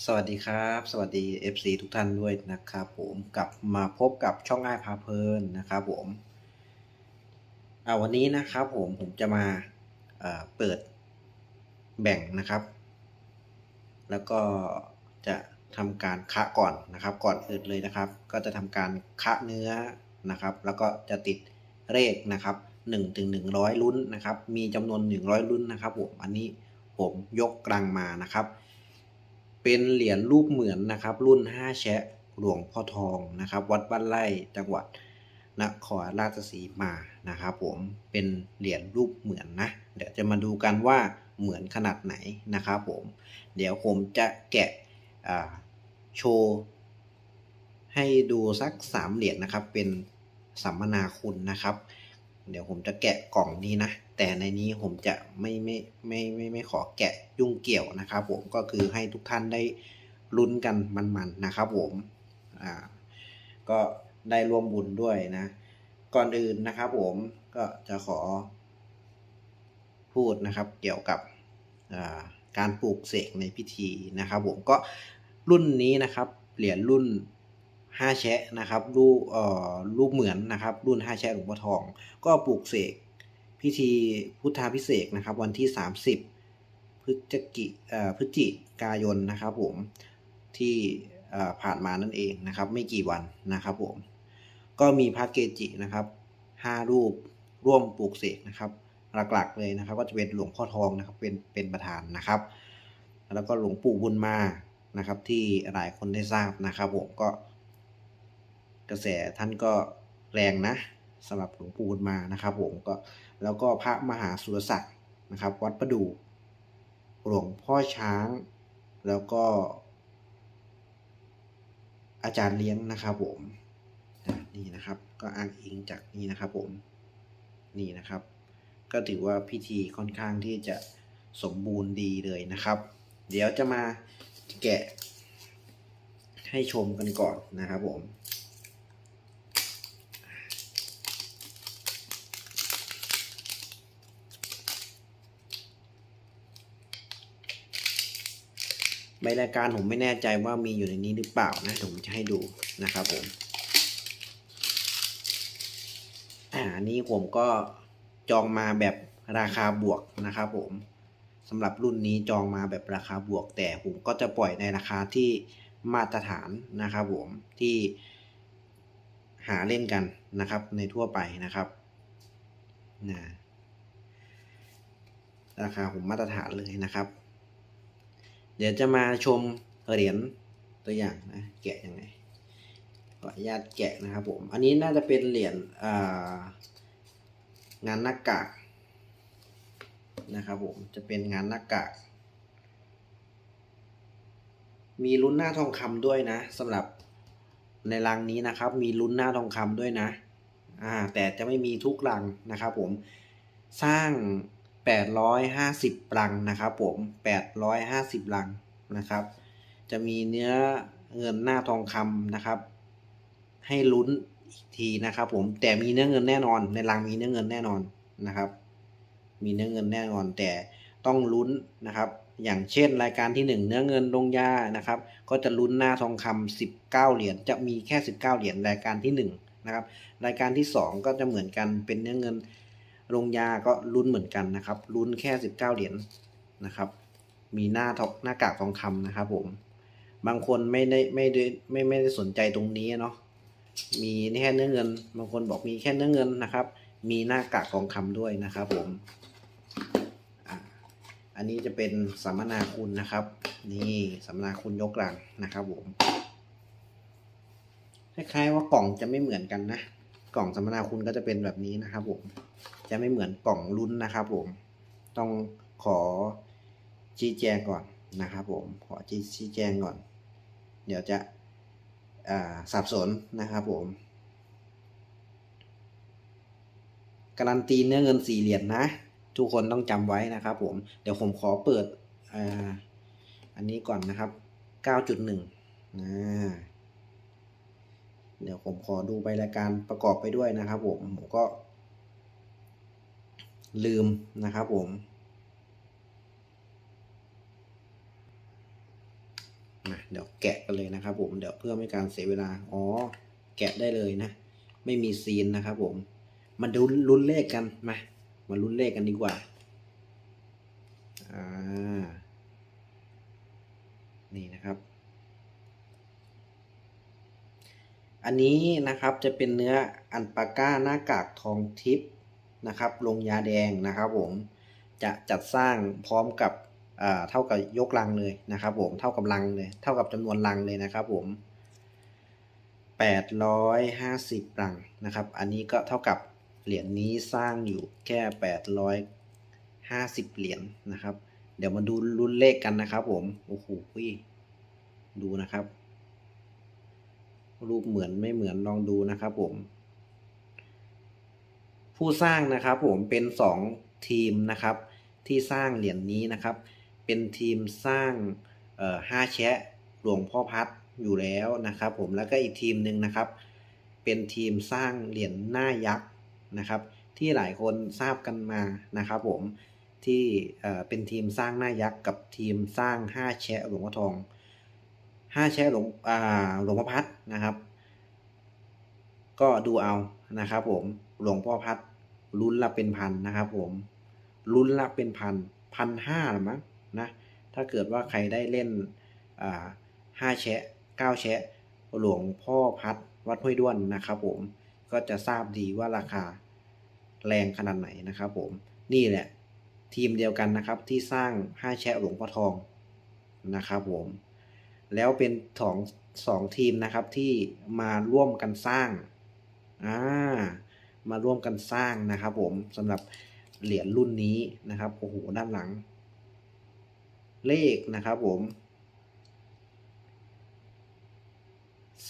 สวัสดีครับ สวัสดี FC ทุกท่านด้วยนะครับผมกลับมาพบกับช่องอ้ายพาเพลินนะครับผมเอาวันนี้นะครับผมผมจะมาเเปิดแบ่งนะครับ แล้วก็จะทำการคะก่อนนะครับ ก่อนอื่นเลยนะครับ ก็จะทำการคะเนื้อนะครับ แล้วก็จะติดเลขนะครับ1ถึง100ลุ้นนะครับ มีจำนวน 100 ลุ้นนะครับผมอันนี้ผมยกกลางมานะครับ เป็นเหรียญรูปเหมือนนะครับ รุ่น 5 แชะหลวงพ่อทองนะครับ วัดบ้านไร่จังหวัดนครราชสีมานะครับผมเป็นเหรียญรูปเหมือนนะ เดี๋ยวจะมาดูกันว่าเหมือนขนาดไหนนะครับผม เดี๋ยวผมจะแกะโชว์ให้ดูสัก 3 เหรียญนะครับ เป็นสัมมนาคุณนะครับ เดี๋ยวผมจะแกะกล่องนี้นะ แต่ในนี้ผมจะไม่ไม่ไม่ไม่ไม่ขอแกะยุ่งเกี่ยวนะครับผมก็คือให้ทุกท่านได้ลุ้นกันมันๆนะครับผมอ่าก็ได้ร่วมบุญด้วยนะ ก่อนอื่นนะครับผมก็จะขอพูดนะครับเกี่ยวกับอ่าการปลูกเสกในพิธีนะครับผมก็รุ่นนี้นะครับเหรียญรุ่น ห้าแชะนะครับรูปเอ่อรูปเหมือนนะครับ รุ่นห้าแชะหลวงพ่อทอง ก็ปลูกเสกพิธีพุทธาพิเศษนะครับ วันที่ 30 พฤศจิเอ่อพฤศจิกายนนะครับผมที่เอ่อผ่านมานั่นเองนะครับ ไม่กี่วันนะครับผมก็มีพระเกจินะครับห้ารูปร่วมปลูกเสกนะครับ หลักๆเลยนะครับ ก็จะเป็นหลวงพ่อทองนะครับเป็นเป็นประธานนะครับ แล้วก็หลวงปู่บุญมานะครับ ที่หลายคนได้ทราบนะครับผมก็ กระแสท่านก็แรงนะสำหรับหลวงปู่บุญมานะครับผมก็แล้วก็พระมหาสุรศักดิ์นะครับ วัดประดูหลวงพ่อช้าง แล้วก็ อาจารย์เลี้ยงนะครับผมนี่นะครับ ก็อ้างอิงจากนี่นะครับผมนี่นะครับ ก็ถือว่าพิธีค่อนข้างที่จะสมบูรณ์ดีเลยนะครับ เดี๋ยวจะมาแกะให้ชมกันก่อนนะครับผม ใบรายการผมไม่แน่ใจว่ามีอยู่ในนี้หรือเปล่านะเดี๋ยวผมจะให้ดูนะครับผมอ่าอันนี้ผมก็จองมาแบบราคาบวกนะครับผมสำหรับรุ่นนี้จองมาแบบราคาบวก แต่ผมก็จะปล่อยในราคาที่มาตรฐานนะครับผมที่หาเล่นกันนะครับในทั่วไปนะครับนะราคาผมมาตรฐานเลยนะครับ เดี๋ยวจะมาชมเหรียญตัวอย่างนะแกะยังไงขออนุญาตแกะนะครับผม อันนี้น่าจะเป็นเหรียญงานหน้ากากนะครับผมจะเป็นงานหน้ากาก มีลุ้นหน้าทองคำด้วยนะสำหรับในรังนี้นะครับ มีลุ้นหน้าทองคำด้วยนะอ่าแต่จะไม่มีทุกรังนะครับผมสร้าง 850รังนะครับผม 850รังนะครับ จะมีเนื้อเงินหน้าทองคำนะครับ ให้ลุ้นอีกทีนะครับ ผมแต่มีเนื้อเงินแน่นอน ในรังมีเนื้อเงินแน่นอนนะครับ มีเนื้อเงินแน่นอน แต่ต้องลุ้นนะครับ อย่างเช่นรายการที่หนึ่งเนื้อเงินลงยานะครับ ก็จะลุ้นหน้าทองคำ19 เหรียญจะมีแค่ 19 เหรียญรายการที่หนึ่งนะครับรายการที่สองก็จะเหมือนกันเป็นเนื้อเงิน ลงยาก็ลุ้นเหมือนกันนะครับ ลุ้นแค่ 19 เหรียญนะครับ มีหน้าทองหน้ากากทองคำนะครับผม บางคนไม่ได้ไม่ได้ไม่ไม่ได้สนใจตรงนี้เนาะ มีแค่เนื้อเงิน บางคนบอกมีแค่เนื้อเงินนะครับ มีหน้ากากทองคำด้วยนะครับผม อันนี้จะเป็นสัมมนาคุณนะครับ นี่สัมมนาคุณยกหลังนะครับผม คล้ายๆว่ากล่องจะไม่เหมือนกันนะ กล่องสัมมนาคุณก็จะเป็นแบบนี้นะครับผม จะไม่เหมือนกล่องลุ้นนะครับผมต้องขอชี้แจงก่อนนะครับผมขอชี้แจงก่อน เดี๋ยวจะสับสนนะครับผมการันตีเนื้อเงินสี่เหรียญนะทุกคนต้องจำไว้นะครับผมเดี๋ยวผมขอเปิดออันนี้ก่อนนะครับ 9.1นะเดี๋ยวผมขอดูใบรายการประกอบไปด้วยนะครับผมผมก็ ลืมนะครับผม เดี๋ยวแกะกันเลยนะครับผม เดี๋ยวเพื่อไม่การเสียเวลา อ๋อ แกะได้เลยนะ ไม่มีซีนนะครับผม มาดูลุ้นเลขกัน มา มาลุ้นเลขกันดีกว่า อ่า นี่นะครับอันนี้นะครับจะเป็นเนื้ออันปาก้าหน้ากากทองทิพย์ นะครับลงยาแดงนะครับผมจะจัดสร้างพร้อมกับเท่ากับยกลังเลยนะครับผมเท่ากับลังเลย เท่ากับจำนวนลังเลยนะครับผมแปดร้อยห้าสิบลังนะครับ อันนี้ก็เท่ากับเหรียญนี้สร้างอยู่แค่แปดร้อยห้าสิบเหรียญนะครับ เดี๋ยวมาดูรุ่นเลขกันนะครับผม โอ้โหดูนะครับ รูปเหมือนไม่เหมือนลองดูนะครับผม ผู้สร้างนะครับผมเป็นสองทีมนะครับ ที่สร้างเหรียญนนี้นะครับ เป็นทีมสร้างห้าแชะหลวงพ่อพัดอยู่แล้วนะครับ ผมแล้วก็อีกทีมหนึ่งนะครับ เป็นทีมสร้างเหรียญหน้ายักษ์นะครับ ที่หลายคนทราบกันมานะครับ ผมที่เอ่อเป็นทีมสร้างหน้ายักษ์กับทีมสร้างห้าแชะหลวงพ่อทองห้าแชร์หลวงอ่าหลวงพ่อพัดนะครับ ก็ดูเอานะครับ ผมหลวงพ่อพัด ลุ้นละเป็นพันนะครับผมลุ้นละเป็นพันพันห้าหรือมั้งนะถ้าเกิดว่าใครได้เล่นห้าแชะเก้าแชะหลวงพ่อพัดวัดห้วยด้วนนะครับผมก็จะทราบดีว่าราคาแรงขนาดไหนนะครับผมนี่แหละทีมเดียวกันนะครับที่สร้างห้าแชะหลวงพ่อทองนะครับผมแล้วเป็นสองสองทีมนะครับที่มาร่วมกันสร้างอ่า มาร่วมกันสร้างนะครับผมสำหรับเหรียญรุ่นนี้นะครับโอ้โหด้านหลัง เลขนะครับผม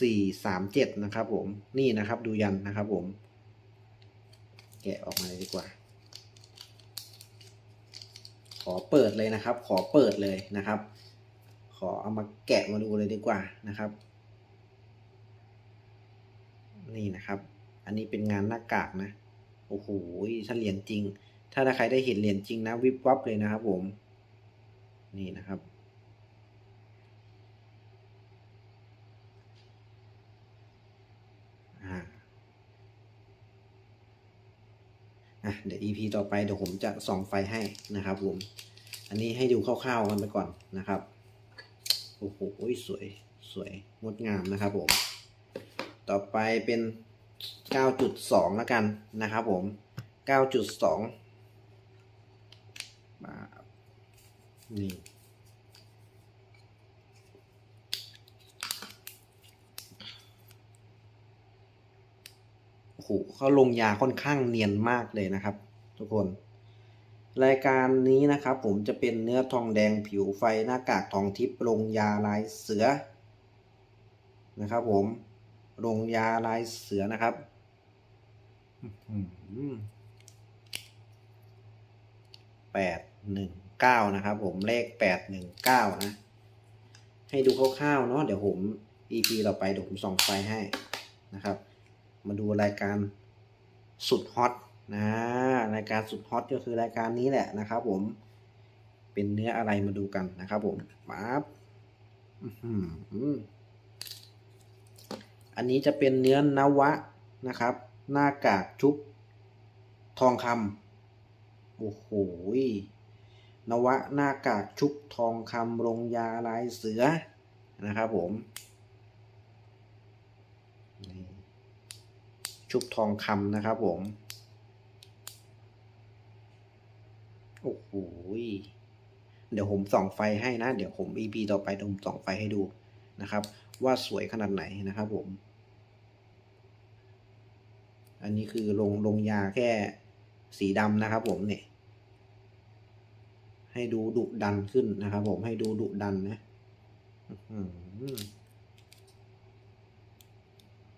สี่สามเจ็ดนะครับผมนี่นะครับดูยันนะครับผม แกะออกมาเลยดีกว่า ขอเปิดเลยนะครับ ขอเปิดเลยนะครับ ขอเอามาแกะมาดูเลยดีกว่านะครับ นี่นะครับ นนี้เป็นงานหน้ากากนะ โอ้โหถ้าเหรียญจริง ถ้าใครได้เห็นเหรียญจริงนะ วิบวับเลยนะครับผม นี่นะครับ อ่าอะเดี๋ยว EP ต่อไปเดี๋ยวผมจะส่องไฟให้นะครับผม อันนี้ให้ดูคร่าวๆกันไปก่อนนะครับ โอ้โหสวย สวย งดงามนะครับผม ต่อไปเป็น 9.2 แล้วกันนะครับผม 9.2 มานี่โอ้โหเขาลงยาค่อนข้างเนียนมากเลยนะครับ ทุกคน รายการนี้นะครับผมจะเป็นเนื้อทองแดงผิวไฟหน้ากากทองทิพย์ลงยาลายเสือนะครับผมลงยาลายเสือนะครับ แปดหนึ่งเก้านะครับ ผมเลขแปดหนึ่งเก้านะ ให้ดูคร่าวๆเนาะเดี๋ยวผม EP ต่อไปเดี๋ยวผมส่องไฟให้นะครับ มาดูรายการสุดฮอตนะรายการสุดฮอตก็คือรายการนี้แหละนะครับ ผมเป็นเนื้ออะไรมาดูกันนะครับ ผมปั๊บอันนี้จะเป็นเนื้อนวะนะครับ หน้ากากชุบ ทองคำโอ้โหนวะหน้ากากชุบทองคำลงยาลายเสือนะครับผม ชุบทองคำนะครับผม โอ้โหเดี๋ยวผมส่องไฟให้นะ เดี๋ยวผม EP ต่อไปผมส่องไฟให้ดูนะครับ ว่าสวยขนาดไหนนะครับผม อันนี้คือลงลงยาแค่สีดำนะครับผมเนี่ย ให้ดูดุดันขึ้นนะครับผมให้ดูดุดันนะ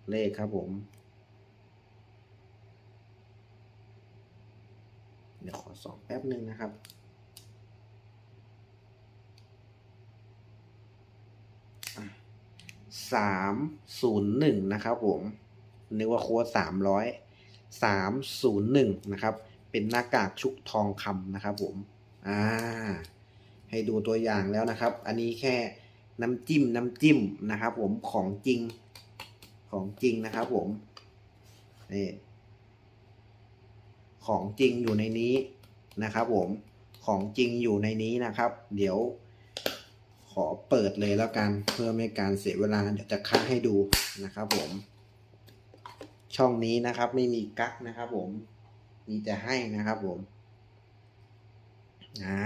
เลขครับผม เดี๋ยวขอสองแป๊บหนึ่งนะครับ สามศูนย์หนึ่งนะครับผม นึกว่าโค้ดสามร้อยสามศูนย์หนึ่งนะครับ เป็นหน้ากากชุกทองคำนะครับผม อ่า ให้ดูตัวอย่างแล้วนะครับ อันนี้แค่น้ำจิ้มน้ำจิ้มนะครับ ผมของจริงของจริงนะครับ ผมนี่ของจริงอยู่ในนี้นะครับผมของจริงอยู่ในนี้นะครับ เดี๋ยวขอเปิดเลยแล้วกันเพื่อไม่การเสียเวลาเดี๋ยวจะคัดให้ดูนะครับผม ช่องนี้นะครับ ไม่มีกั๊กนะครับ ผม มีแต่ให้นะครับ ผม อ่า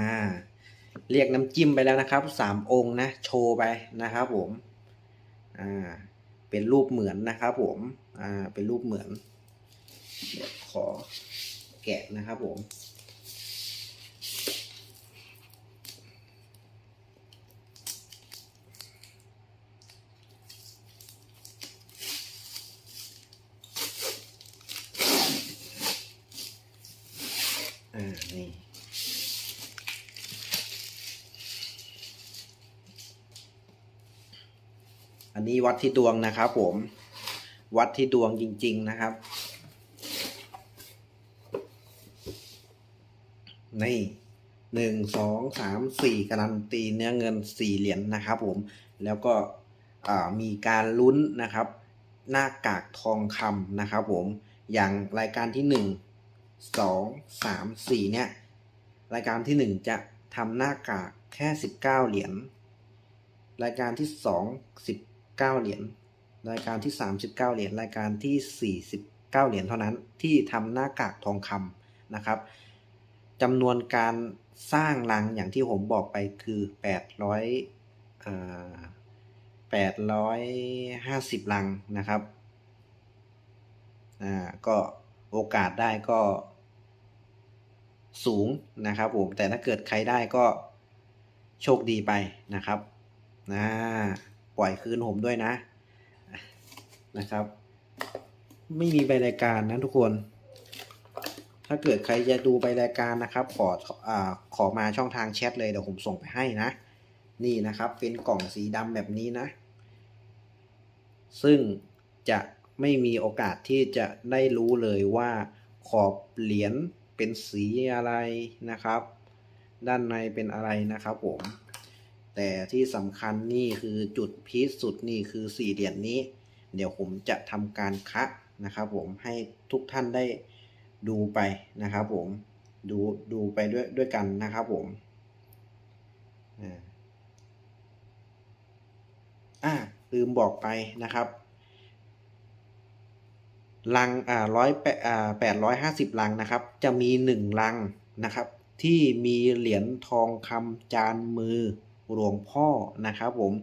เรียกน้ำจิ้มไปแล้วนะครับสามองค์นะ โชว์ไปนะครับ ผม อ่า เป็นรูปเหมือนนะครับ ผม อ่า เป็นรูปเหมือน ขอแกะนะครับผม อ่า นี่ อั นี้วัดที่ดวงนะครับผม วัดที่ดวงจริง ๆนะครับ นี่หนึ่งสองสามสี่การันตีเนื้อเงินสี่เหรียญนะครับผม แล้วก็มีการลุ้นนะครับ หน้ากากทองคำนะครับผม อย่างรายการที่หนึ่งสองสามสี่เนี่ย รายการที่หนึ่งจะทำหน้ากากแค่สิบเก้าเหรียญรายการที่สองสิบ เก้าเหรียญรายการที่สามสิบเก้าเหรียญรายการที่สี่สิบเก้าเหรียญเท่านั้นที่ทำหน้ากากทองคำนะครับจำนวนการสร้างรังอย่างที่ผมบอกไปคือแปดร้อยแปดร้อยห้าสิบรังนะครับอ่าก็โอกาสได้ก็สูงนะครับผมแต่ถ้าเกิดใครได้ก็โชคดีไปนะครับนะ ปล่อยคืนผมด้วยนะนะครับ ไม่มีใบรายการนะทุกคน ถ้าเกิดใครจะดูใบรายการนะครับ ขออ่าขอมาช่องทางแชทเลยเดี๋ยวผมส่งไปให้นะ นี่นะครับเป็นกล่องสีดำแบบนี้นะ ซึ่งจะไม่มีโอกาสที่จะได้รู้เลยว่าขอบเหรียญเป็นสีอะไรนะครับ ด้านในเป็นอะไรนะครับผม แต่ที่สำคัญนี่คือจุดพีคสุดนี่คือสี่เหรียญนี้ เดี๋ยวผมจะทำการคะนะครับผมให้ทุกท่านได้ดูไปนะครับผมดูดูไปด้วยด้วยกันนะครับผมอ่าอ่าลืมบอกไปนะครับลังอ่าร้อยแปดอ่าแปดร้อยห้าสิบลังนะครับ จะมีหนึ่งลังนะครับ ที่มีเหรียญทองคำจานมือ หลวงพ่อนะครับผม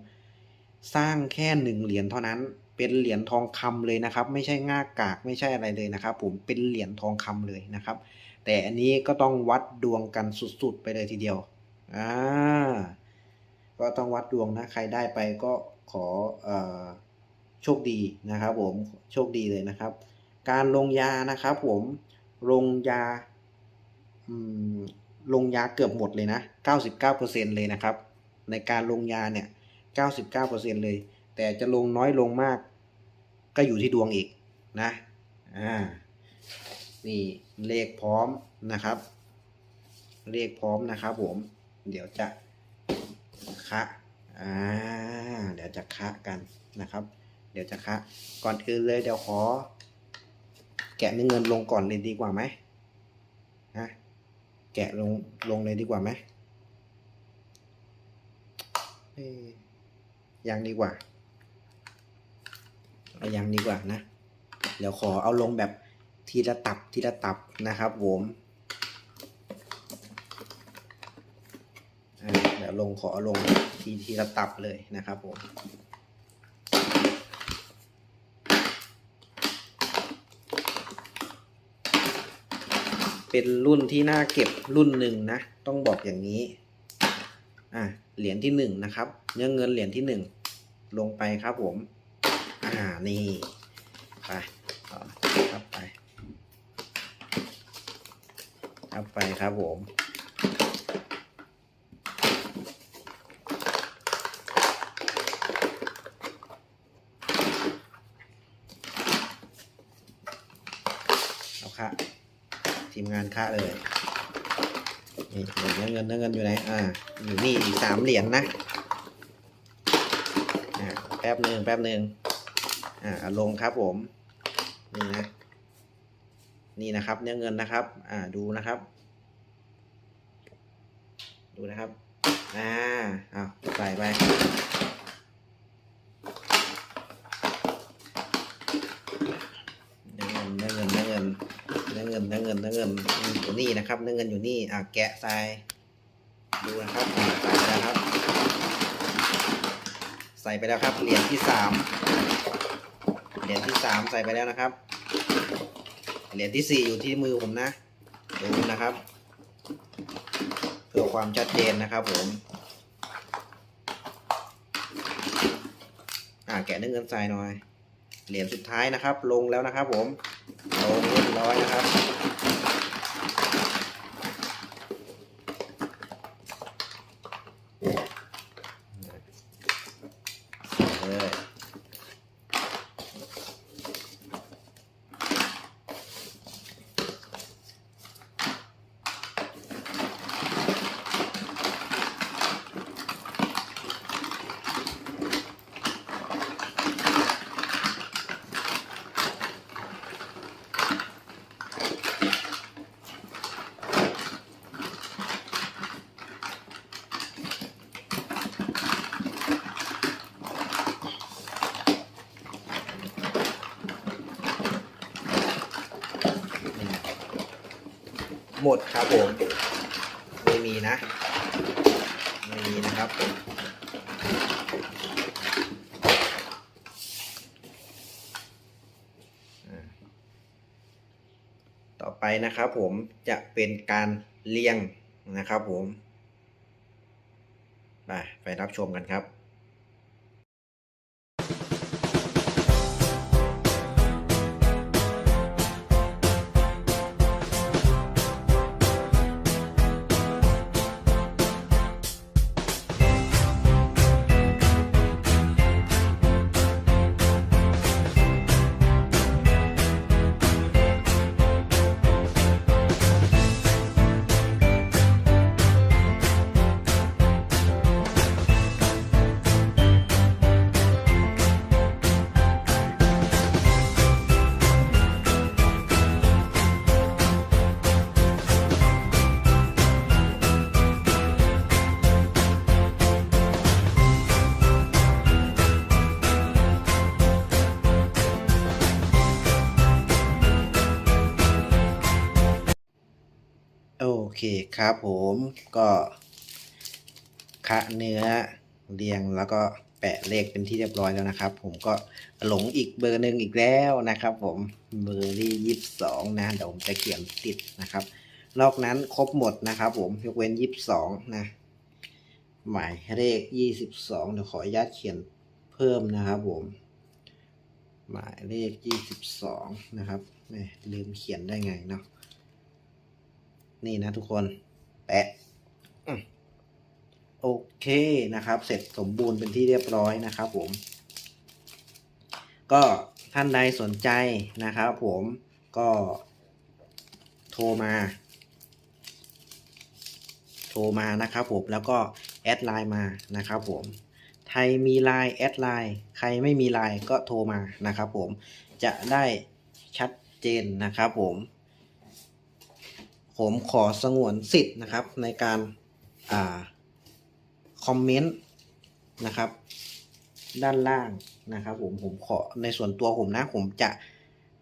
สร้างแค่หนึ่งเหรียญเท่านั้น เป็นเหรียญทองคำเลยนะครับ ไม่ใช่ง่ากากไม่ใช่อะไรเลยนะครับ ผมเป็นเหรียญทองคำเลยนะครับ แต่อันนี้ก็ต้องวัดดวงกันสุดๆ ไปเลยทีเดียวอ่าก็ต้องวัดดวงนะใครได้ไปก็ขออโชคดีนะครับ ผมโชคดีเลยนะครับ การลงยานะครับ ผมลงยาลงยาเกือบหมดเลยนะ 99%เลยนะครับ ในการลงยาเนี่ย99%เลย แต่จะลงน้อยลงมาก ก็อยู่ที่ดวงอีกนะอ่านี่เลขพร้อมนะครับ เลขพร้อมนะครับผม เดี๋ยวจะคะอ่าเดี๋ยวจะคะกันนะครับ เดี๋ยวจะคะก่อนอื่นเลยเดี๋ยวขอ แกะเงินลงก่อนเลยดีกว่าไหมฮะแกะลงลงเลยดีกว่าไหม ยังดีกว่าเอายังดีกว่านะ เดี๋ยวขอเอาลงแบบทีละตับทีละตับนะครับผมเดี๋ยวลงขอเอาลงทีทีละตับเลยนะครับผมเป็นรุ่นที่น่าเก็บรุ่นหนึ่งนะ ต้องบอกอย่างนี้ อะ เหรียญที่หนึ่งนะครับเนื้อเงินเหรียญที่หนึ่งลงไปครับผม อ่านี่ไปครับไปครับไปครับผมเอาค่ะทีมงานค่าเลย นี่เหรียญเนื้อเงินเงินอยู่ไหนอ่าอยู่นี่อีกสามเหรียญนะอ่าแป๊บหนึ่งแป๊บหนึ่งอ่าเอาลงครับผมนี่นะนี่นะครับเนื้อเงินนะครับ อ่าดูนะครับ ดูนะครับ อ่าเอาใส่ไป เนื้อเงินเนื้อเงินเนื้อเงินเนื้อเงิ นเนื้อเงินอยู่นี่นะครับเนื้อเงินอยู่นี่อะแกะใส่ดูนะครับใส่ไปแล้วครับ ใส่ไปแล้วครับเหรียญที่สามเหรียญที่สามใส่ไปแล้วนะครับเหรียญที่สี่อยู่ที่มือผมนะดูนะครับ เพื่อความชัดเจนนะครับผมอ่าแกะเนื้อเงินใส่หน่อยเหรียญสุดท้ายนะครับ ลงแล้วนะครับผมลงเรียบร้อยนะครับ เลยนี่ หมดครับผม ไม่มีนะ ไม่มีนะครับต่อไปนะครับผมจะเป็นการเรียงนะครับผม ไปไปรับชมกันครับ คครับผมก็คะเนื้อเรียงแล้วก็แปะเลขเป็นที่เรียบร้อยแล้วนะครับ ผมก็หลงอีกเบอร์หนึ่งอีกแล้วนะครับ ผมเบอร์ที่ยี่สิบสองนะเดี๋ยวผมจะเขียนติดนะครับ นอกนั้นครบหมดนะครับ ผมยกเว้นยี่สิบสองนะหมายเลขยี่สิบสองเดี๋ยวขออนุญาตเขียนเพิ่มนะครับ ผม หมายเลขยี่สิบสองนะครับแหม่ลืมเขียนได้ไงเนาะ นี่นะทุกคน แปะโอเคนะครับ เสร็จสมบูรณ์เป็นที่เรียบร้อยนะครับผม ก็ท่านใดสนใจนะครับผมก็โทรมา โทรมานะครับผมแล้วก็แอดไลน์มานะครับผมใครมีไลน์แอดไลน์ใครไม่มีไลน์ก็โทรมานะครับผมจะได้ชัดเจนนะครับผม ผมขอสงวนสิทธิ์นะครับ ในการอ่าคอมเมนต์นะครับ ด้านล่างนะครับ ผมผมขอในส่วนตัวผมนะ ผมจะ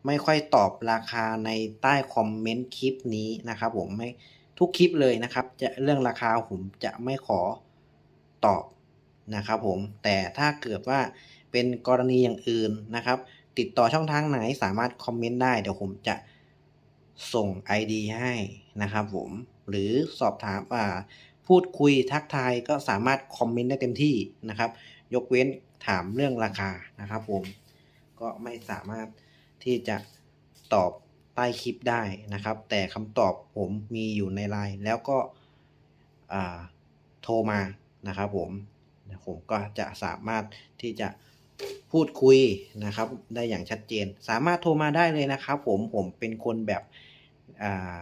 ไม่ค่อยตอบราคาในใต้คอมเมนต์คลิปนี้นะครับ ผมไม่ทุกคลิปเลยนะครับ จะเรื่องราคาผมจะไม่ขอตอบนะครับ ผมแต่ถ้าเกิดว่าเป็นกรณีอย่างอื่นนะครับ ติดต่อช่องทางไหนสามารถคอมเมนต์ได้เดี๋ยวผมจะส่ง ID ให้ นะครับผมหรือสอบถามอ่าพูดคุยทักทายก็สามารถคอมเมนต์ได้เต็มที่นะครับ ยกเว้นถามเรื่องราคานะครับผมก็ไม่สามารถที่จะตอบใต้คลิปได้นะครับ แต่คำตอบผมมีอยู่ในไลน์แล้วก็โทรมานะครับผมผมก็จะสามารถที่จะพูดคุยนะครับ ได้อย่างชัดเจน สามารถโทรมาได้เลยนะครับ ผมผมเป็นคนแบบอ่า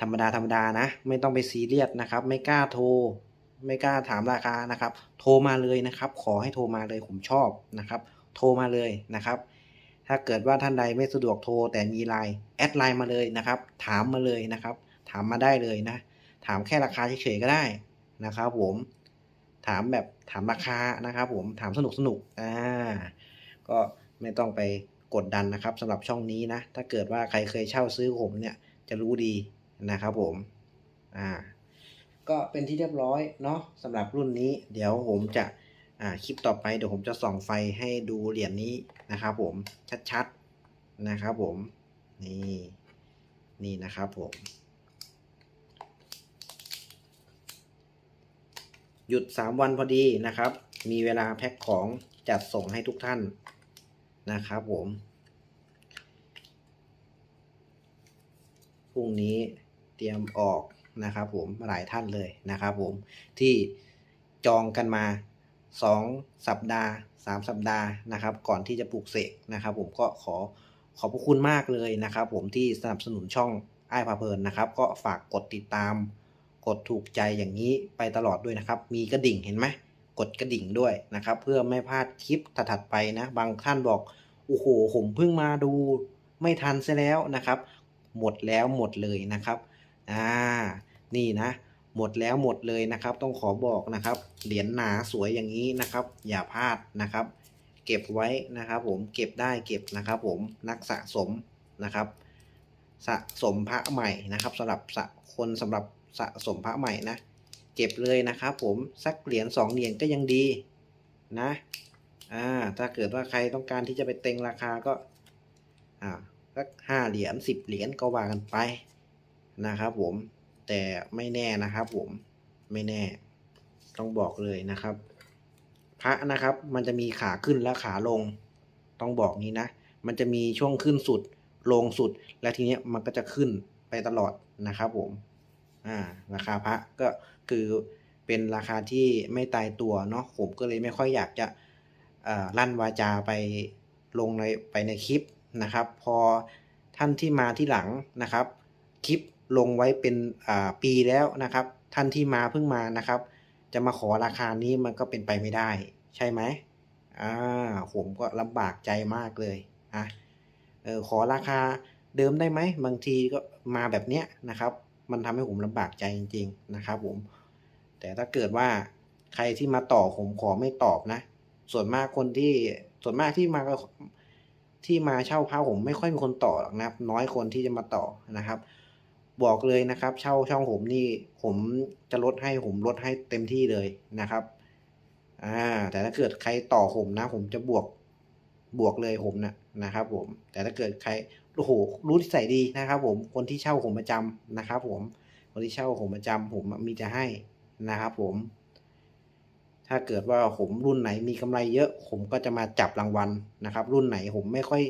ธรรมดาธรรมดานะ ไม่ต้องไปซีเรียสนะครับ ไม่กล้าโทร ไม่กล้าถามราคานะครับ โทรมาเลยนะครับ ขอให้โทรมาเลยผมชอบนะครับ โทรมาเลยนะครับ ถ้าเกิดว่าท่านใดไม่สะดวกโทรแต่มีไลน์แอดไลน์มาเลยนะครับ ถามมาเลยนะครับ ถามมาได้เลยนะ ถามแค่ราคาเฉยๆก็ได้นะครับ ผมถามแบบถามราคานะครับ ผมถามสนุกสนุกอ่าก็ไม่ต้องไปกดดันนะครับสำหรับช่องนี้นะ ถ้าเกิดว่าใครเคยเช่าซื้อผมเนี่ยจะรู้ดี นะครับผมอ่าก็เป็นที่เรียบร้อยเนาะสำหรับรุ่นนี้เดี๋ยวผมจะอ่าคลิปต่อไปเดี๋ยวผมจะส่องไฟให้ดูเหรียญนี้นะครับผมชัดๆนะครับผมนี่นี่นะครับผมหยุด 3 วันพอดีนะครับ มีเวลาแพ็คของจัดส่งให้ทุกท่านนะครับผม พรุ่งนี้ เตรียมออกนะครับผมหลายท่านเลยนะครับผมที่จองกันมา 2 สัปดาห์ 3 สัปดาห์นะครับ ก่อนที่จะปลูกเสกนะครับ ผมก็ขอขอบพระคุณมากเลยนะครับ ผมที่สนับสนุนช่องไอ้พาเพลินนะครับ ก็ฝากกดติดตาม กดถูกใจอย่างนี้ไปตลอดด้วยนะครับ มีกระดิ่งเห็นไหมกดกระดิ่งด้วยนะครับ เพื่อไม่พลาดคลิปถัดๆไปนะ บางท่านบอกโอ้โหผมเพิ่งมาดูไม่ทันซะแล้วนะครับ หมดแล้วหมดเลยนะครับ อ่า นี่นะ หมดแล้วหมดเลยนะครับ ต้องขอบอกนะครับ เหรียญหนาสวยอย่างนี้นะครับ อย่าพลาดนะครับ เก็บไว้นะครับผม เก็บได้เก็บนะครับ ผม นักสะสมนะครับ สะสมพระใหม่นะครับสำหรับสะคนสำหรับสะสมพระใหม่นะ เก็บเลยนะครับผม สักเหรียญสองเหรียญก็ยังดีนะ อ่า ถ้าเกิดว่าใครต้องการที่จะไปเต็งราคาก็ อ่าสักห้าเหรียญสิบเหรียญก็ว่ากันไป นะครับผมแต่ไม่แน่นะครับผมไม่แน่ ต้องบอกเลยนะครับ พระนะครับมันจะมีขาขึ้นและขาลง ต้องบอกนี้นะ มันจะมีช่วงขึ้นสุดลงสุด และทีเนี้ยมันก็จะขึ้นไปตลอดนะครับผมอ่าราคาพระก็คือเป็นราคาที่ไม่ตายตัวเนาะผมก็เลยไม่ค่อยอยากจะลั่นวาจาไปลงในไปในคลิปนะครับ พอท่านที่มาที่หลังนะครับ คลิป ลงไว้เป็นปีแล้วนะครับ ท่านที่มาเพิ่งมานะครับ จะมาขอราคานี้มันก็เป็นไปไม่ได้ ใช่ไหมอ่าผมก็ลำบากใจมากเลยอะเออขอราคาเดิมได้ไหมบางทีก็มาแบบเนี้ยนะครับ มันทำให้ผมลำบากใจจริง ๆ นะครับ ผม แต่ถ้าเกิดว่าใครที่มาต่อผมขอไม่ตอบนะ ส่วนมากคนที่ส่วนมากที่มากที่มาเช่าพระผมไม่ค่อยมีคนต่อหรอกนะครับ น้อยคนที่จะมาต่อนะครับ บอกเลยนะครับ เช่าช่องผมนี่ผมจะลดให้ผมลดให้เต็มที่เลยนะครับอ่าแต่ถ้าเกิดใครต่อผมนะ ผมจะบวกบวกเลยผมนะนะครับ ผม แต่ถ้าเกิดใครโอ้โหรู้ที่ใส่ดีนะครับ ผมคนที่เช่าผมประจำนะครับ ผมคนที่เช่าผมประจำผมมีจะให้นะครับผม ถ้าเกิดว่าผมรุ่นไหนมีกำไรเยอะ ผมก็จะมาจับรางวัลนะครับ รุ่นไหนผมไม่ค่อย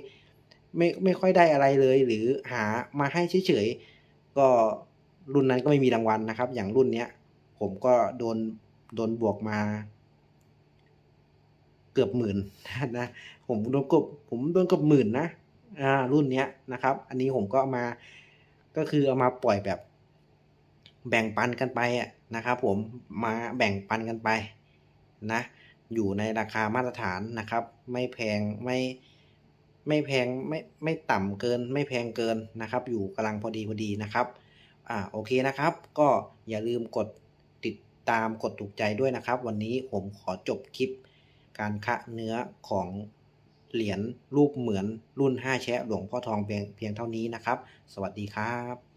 ไม่ไม่ค่อยได้อะไรเลย หรือหามาให้เฉยๆ ก็รุ่นนั้นก็ไม่มีรางวัลนะครับ อย่างรุ่นเนี้ย ผมก็โดนโดนบวกมา เกือบหมื่นนะผมโดนกบผมโดนกบหมื่นนะอ่ารุ่นเนี้ยนะครับ อันนี้ผมก็มาก็คือเอามาปล่อยแบบ แบ่งปันกันไปอะนะครับ ผมมาแบ่งปันกันไปนะ อยู่ในราคามาตรฐานนะครับ ไม่แพงไม่ ไม่แพงไม่ไม่ต่ำเกิน ไม่แพงเกินนะครับ อยู่กำลังพอดีพอดีนะครับอ่าโอเคนะครับ ก็อย่าลืมกดติดตามกดถูกใจด้วยนะครับ วันนี้ผมขอจบคลิป การคะเนื้อของเหรียญรูปเหมือนรุ่น 5 แชะหลวงพ่อทองเพียงเพียงเท่านี้นะครับ สวัสดีครับ